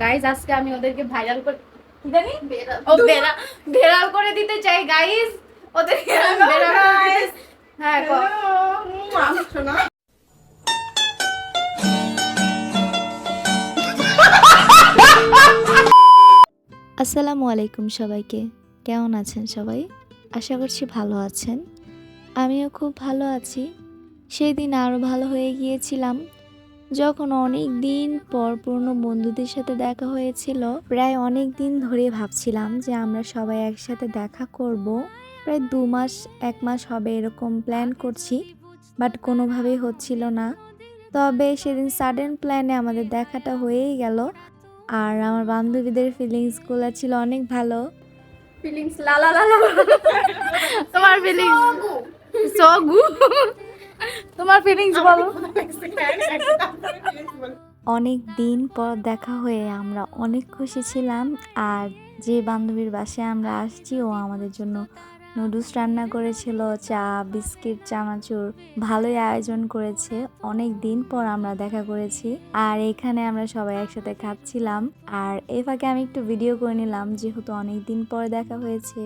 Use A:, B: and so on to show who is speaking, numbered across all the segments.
A: Guys আজকে আমি ওদেরকে ভাইরাল করে জানি ও বেরা বেরাল করে দিতে চাই গাইজ ওদেরকে আমি বেরাল করে দিতে- হ্যাঁ কর।
B: আসসালামু আলাইকুম সবাইকে। কেমন আছেন সবাই? আশা করছি ভালো আছেন। আমিও খুব ভালো আছি। সেই দিন আরও ভালো হয়ে গিয়েছিলাম। যখন অনেক দিন পর পুরনো বন্ধুদের সাথে দেখা হয়েছিল প্রায় অনেক দিন ধরে ভাবছিলাম যে আমরা সবাই একসাথে দেখা করব প্রায় দু মাস এক মাস হবে এরকম প্ল্যান করছি বাট কোনোভাবেই হচ্ছিল না তবে সেদিন সাডেন প্ল্যানে আমাদের দেখাটা হয়েই গেল আর আমার বান্ধবীদের ফিলিংসগুলো ছিল অনেক ভালো
A: ফিলিংস লা লা লা লা। তোমার ফিলিংস সগু তোমার ফিলিংস বলো।
B: অনেক দিন পর দেখা হয়ে আমরা অনেক খুশি ছিলাম আর যে বান্ধবীর বাসায় আমরা আসছি ও আমাদের জন্য নুডলস রান্না করেছিল, চা, বিস্কিট, চানাচুর, ভালোই আয়োজন করেছে। অনেক দিন পর আমরা দেখা করেছি আর এখানে আমরা সবাই একসাথে খাচ্ছিলাম। আর এই ফাঁকে আমি একটু ভিডিও করে নিলাম, যেহেতু অনেক দিন পর দেখা হয়েছে।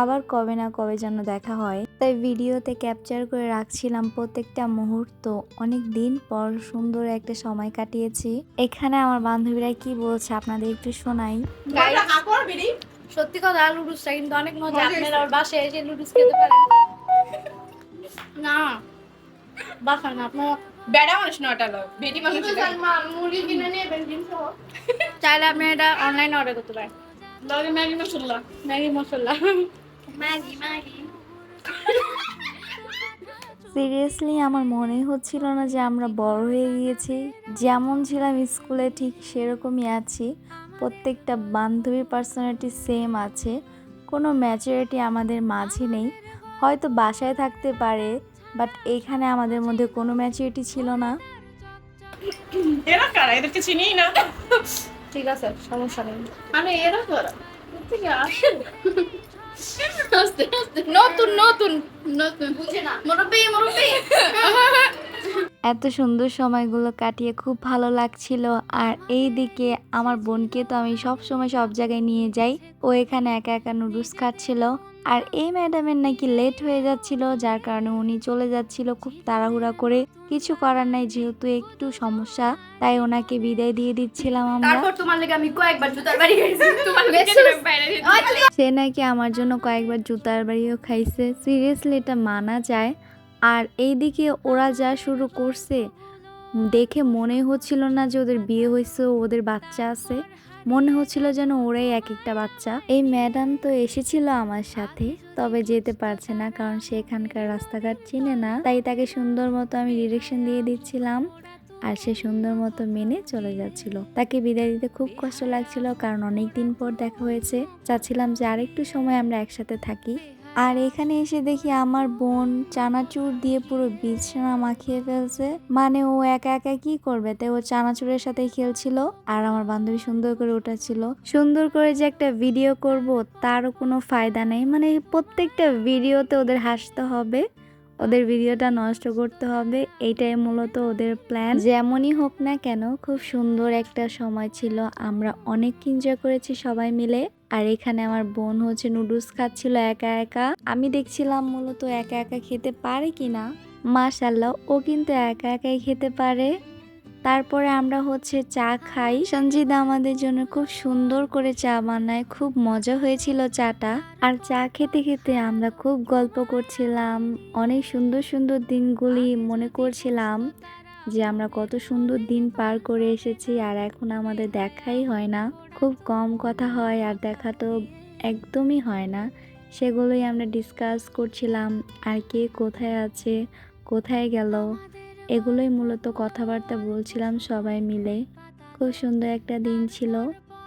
B: আবার কবে না কবে যেন দেখা হয়। তাই ভিডিওতে ক্যাপচার করে রাখছিলাম প্রত্যেকটা মুহূর্ত। অনেক দিন পর সুন্দর একটা সময় কাটিয়েছি। এখানে আমার বান্ধবীরা কি বলছে আপনাদের একটু শোনাই।
A: সত্যি কথা লুডুসটা কিন্তু অনেক মজা। আপনারা ওর বাসায় এসে লুডুস খেতে পারেন। না। বাসা না আপনার
C: বেড়া মানুষ না ওটা লোক বেটি মানুষ
A: মুরগি কিনে নিয়ে বেঞ্জিন সহ চাইলে আপনি এটা অনলাইনে অর্ডার করতে পারেন।
C: লগে Maggi masala.
A: Maggi masala. Maggi Maggi.
B: Seriously আমার মনে হচ্ছিল না যে আমরা বড় হয়ে গিয়েছি। যেমন ছিলাম স্কুলে ঠিক সেরকমই আছি। প্রত্যেকটা বান্ধবীর পার্সোনালিটি সেম আছে কোনো ম্যাচুরিটি আমাদের মাঝে নেই। হয়তো বাসায় থাকতে পারে বাট এখানে আমাদের মধ্যে কোনো ম্যাচুরিটি ছিল না।
C: এরা কারা? এদেরকে চিনি না।
A: ঠিক আছে সমস্যা নেই।
C: আমি এরা কারা?
A: থেকে আসেন নতুন নতুন নতুন। বুঝে না। মুরব্বি মুরব্বি।
B: এত সুন্দর সময়গুলো কাটিয়ে খুব ভালো লাগছিল। আর এই দিকে আমার বোনকে তো আমি সব সময় সব জায়গায় নিয়ে যাই। ও এখানে একা একা নুডলস খাচ্ছিল। আর এই ম্যাডামের নাকি লেট হয়ে যাচ্ছিল যার কারণে উনি চলে যাচ্ছিল খুব তাড়াহুড়া করে। কিছু করার নাই যেহেতু একটু সমস্যা তাই ওনাকে বিদায় দিয়ে দিচ্ছিলাম আমরা।
A: তারপর তোমার লেগে আমি কয়েকবার জুতার বাড়ি গেছি তোমার
B: সে নাকি আমার জন্য কয়েকবার জুতার বাড়িও খাইছে। সিরিয়াসলি এটা মানা যায়। আর এইদিকে ওরা যা শুরু করছে, দেখে মনে হচ্ছিল না যে ওদের বিয়ে হয়েছে, ওদের বাচ্চা আছে। মনে হচ্ছিল যেন ওরাই এক একটা বাচ্চা। এই ম্যাডাম তো এসেছিল আমার সাথে, তবে যেতে পারছে না কারণ সে এখানকার রাস্তাঘাট চিনে না। তাই তাকে সুন্দর মতো আমি ডিরেকশন দিয়ে দিচ্ছিলাম আর সে সুন্দর মতো মেনে চলে যাচ্ছিল। তাকে বিদায় দিতে খুব কষ্ট লাগছিল কারণ অনেক দিন পর দেখা হয়েছে। চাচ্ছিলাম যে আরেকটু সময় আমরা একসাথে থাকি। আর এখানে এসে দেখি আমার বোন চানাচুর দিয়ে পুরো বিছানা মাখিয়ে ফেলছে। মানে ও একা একা কি করবে? তাই ও চানাচুরের সাথে খেলছিল আর আমার বান্ধবী সুন্দর করে উঠাচ্ছিল। সুন্দর করে যে একটা ভিডিও করব, তারও কোনো ফায়দা নেই। মানে প্রত্যেকটা ভিডিওতে ওদের হাসতে হবে। ওদের ভিডিওটা নষ্ট করতে হবে এইটাই মূলত ওদের প্ল্যান যেমনই হোক না কেন, খুব সুন্দর একটা সময় ছিল। আমরা অনেক এনজয় করেছি সবাই মিলে। আর এখানে আমার বোন হচ্ছে নুডলস খাচ্ছিল একা একা। আমি দেখছিলাম মূলত একা একা খেতে পারে কিনা। মাশাল্লাহ ও কিন্তু একা একাই খেতে পারে। তারপরে আমরা হচ্ছে চা খাই। সঞ্জিদা আমাদের জন্য খুব সুন্দর করে চা বানায়, খুব মজা হয়েছিল চাটা। আর চা খেতে খেতে আমরা খুব গল্প করছিলাম, অনেক সুন্দর সুন্দর দিনগুলি মনে করছিলাম যে আমরা কত সুন্দর দিন পার করে এসেছি আর এখন আমাদের দেখাই হয় না। খুব কম কথা হয় আর দেখা তো একদমই হয় না। সেগুলোই আমরা ডিসকাস করছিলাম, আর কে কোথায় আছে, কোথায় গেল? এগুলোই মূলত কথাবার্তা বলছিলাম সবাই মিলে। খুব সুন্দর একটা দিন ছিল।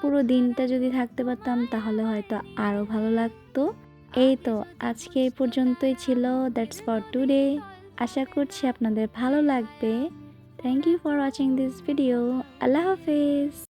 B: পুরো দিনটা যদি থাকতে পারতাম, তাহলে হয়তো আরও ভালো লাগতো। এই তো, আজকে এই পর্যন্তই ছিল। দ্যাটস ফর টুডে আশা করছি আপনাদের ভালো লাগবে। Thank you for watching this video আল্লাহ হাফেজ।